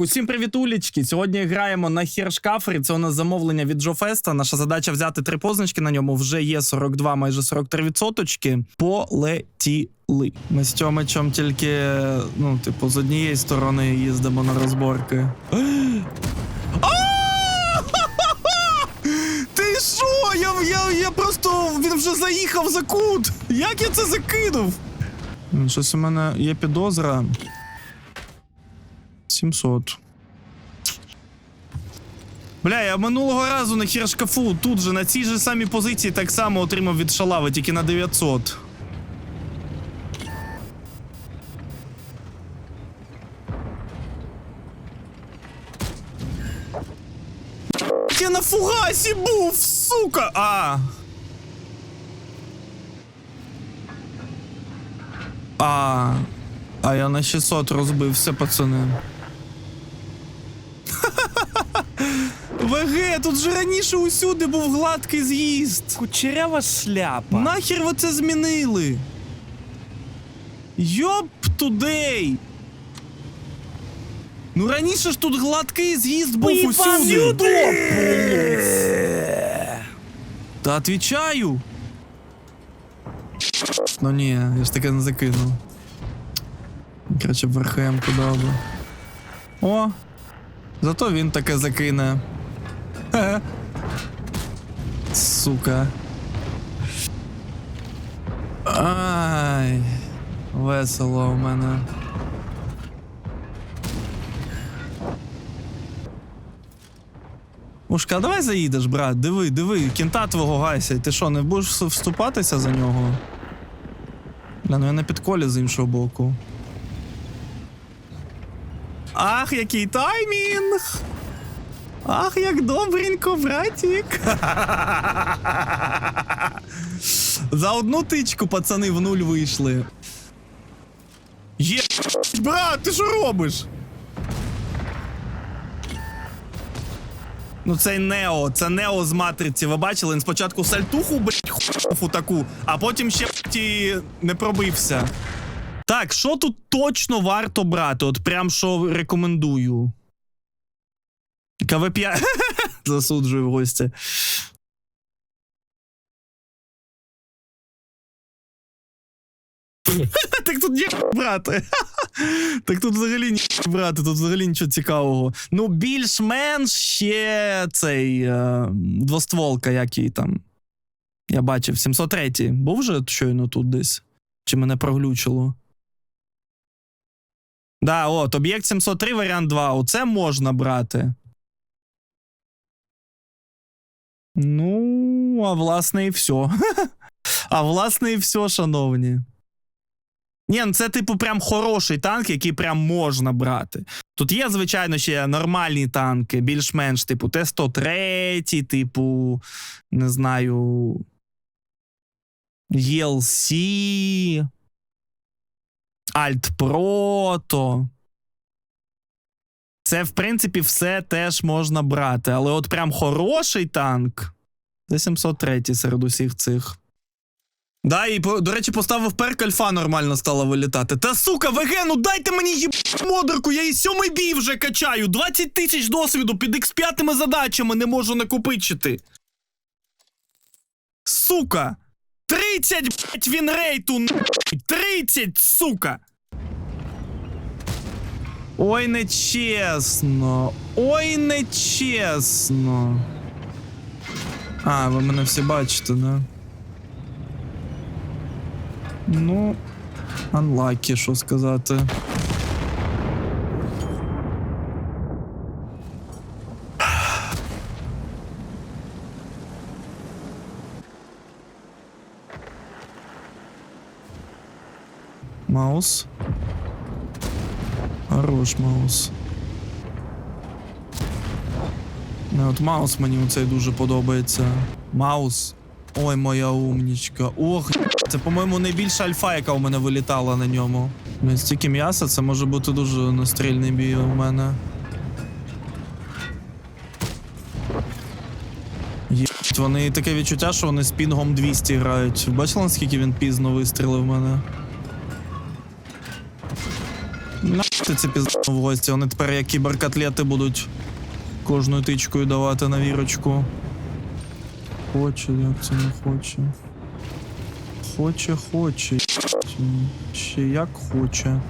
Усім привіт, улічки! Сьогодні граємо на Хіршкафері. Це у нас замовлення від Джофеста. Наша задача взяти три позначки на ньому. Вже є 42, майже 43 відсоточки. Полетіли. Ми з Тьомичем тільки, ну, типу, з однієї сторони їздимо на розборки. Ти що? Я, я, я просто він вже заїхав за кут. Як я це закинув? Щось у мене є підозра. 700. Бля, я минулого разу на хіршкафу тут же на цій же самій позиції так само отримав від шалави, тільки на 900. Я на фугасі був, сука! А. А. А я на 600 розбився, пацани. ВГ, тут же раніше усюди був гладкий з'їзд. Кучерява шляпа. Нахер ви це змінили? Йоп тудей! Ну раніше ж тут гладкий з'їзд був усюди. Та отвічаю. Ну ні, я ж таке не закинув. Короче, в куди би. О! Зато він таке закине. Сука. Ай. Весело у мене. Ушка, давай заїдеш, брат. Диви, диви, кінта твого гайся. Ти що, не будеш вступатися за нього? Бля, ну я на підколі з іншого боку. Ах, який таймінг! Ах, як добренько, братік. За одну тичку пацани в нуль вийшли. Є. Брат, ти що робиш? Ну цей Нео, це Нео з матриці. Ви бачили? Він спочатку сальтуху, блять, хуфу таку, а потім ще і не пробився. Так, що тут точно варто брати? От прям що рекомендую. КВ5 засуджую в гості. так тут ні брати. так тут взагалі ні брати, тут взагалі нічого цікавого. Ну, більш-менш ще цей е, двостволка, який там. Я бачив, 703-й. Був вже щойно тут десь? Чи мене проглючило? Да, от, об'єкт 703, варіант 2. Оце можна брати. Ну, а власне і все. а власне і все, шановні. Ні, ну це, типу, прям хороший танк, який прям можна брати. Тут є, звичайно, ще нормальні танки, більш-менш, типу, Т-103, типу, не знаю. ELC, Proto. Це, в принципі, все теж можна брати. Але от прям хороший танк. Це 703 серед усіх цих. Да, і до речі, поставив перк альфа нормально стала вилітати. Та сука, ВГ, ну дайте мені їб модерку, я і сьомий бій вже качаю. 20 тисяч досвіду під X5 задачами не можу накопичити. Сука! 30, блять, він рейту, нахуй! 30, сука! Ой, нечесно. Ой, нечесно. А, ви мене всі бачите, да? Ну, unlucky, що сказати. Маус. Хорош маус. Не, от маус мені оцей дуже подобається. Маус. Ой, моя умнічка. Ох, це, по-моєму, найбільша альфа, яка у мене вилітала на ньому. Стільки м'яса, це може бути дуже настрільний бій у мене. Єть, вони таке відчуття, що вони з пінгом 200 грають. Бачили, наскільки він пізно вистрілив в мене? Нахуй це пізд... в гості. Вони тепер як кіберкотлети будуть кожною тичкою давати на вірочку. Хоче, як це не хоче. Хоче, хоче. Ще як хоче.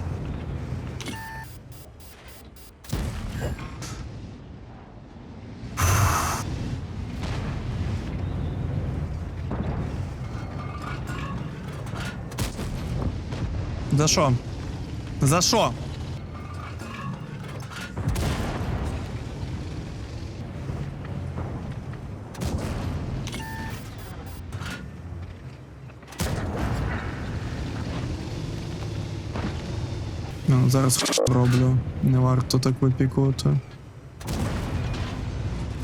За що? За що? Ну, зараз роблю. Не варто так випікувати.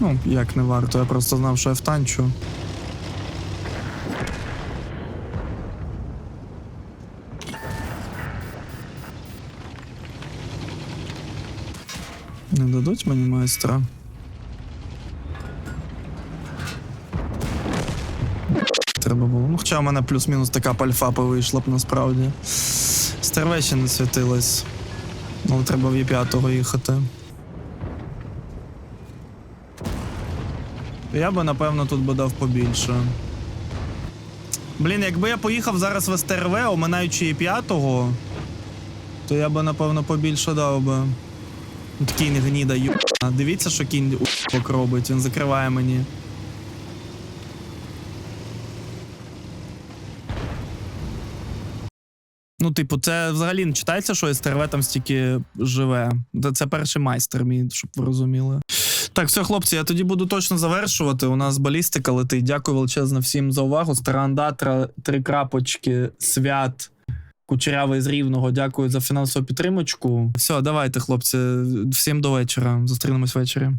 Ну, як не варто, я просто знав, що я втанчу. Не дадуть мені майстра. Треба було. Ну, хоча в мене плюс-мінус така пальфапа вийшла б насправді. Стерве ще не світилась. Але треба в Є5 їхати. Я би, напевно, тут би дав побільше. Блін, якби я поїхав зараз в СТРВ, оминаючи Є5, то я би, напевно, побільше дав би. От кінь гніда ю. Дивіться, що кінь у**ок робить, він закриває мені. Ну, типу, це взагалі не читається, що СТРВ там стільки живе. Це перший майстер мій, щоб ви розуміли. Так, все, хлопці, я тоді буду точно завершувати. У нас балістика летить. Дякую величезно всім за увагу. Старандатра, три крапочки, свят. Кучерявий з рівного, дякую за фінансову підтримочку. Все, давайте, хлопці. Всім до вечора. Зустрінемось ввечері.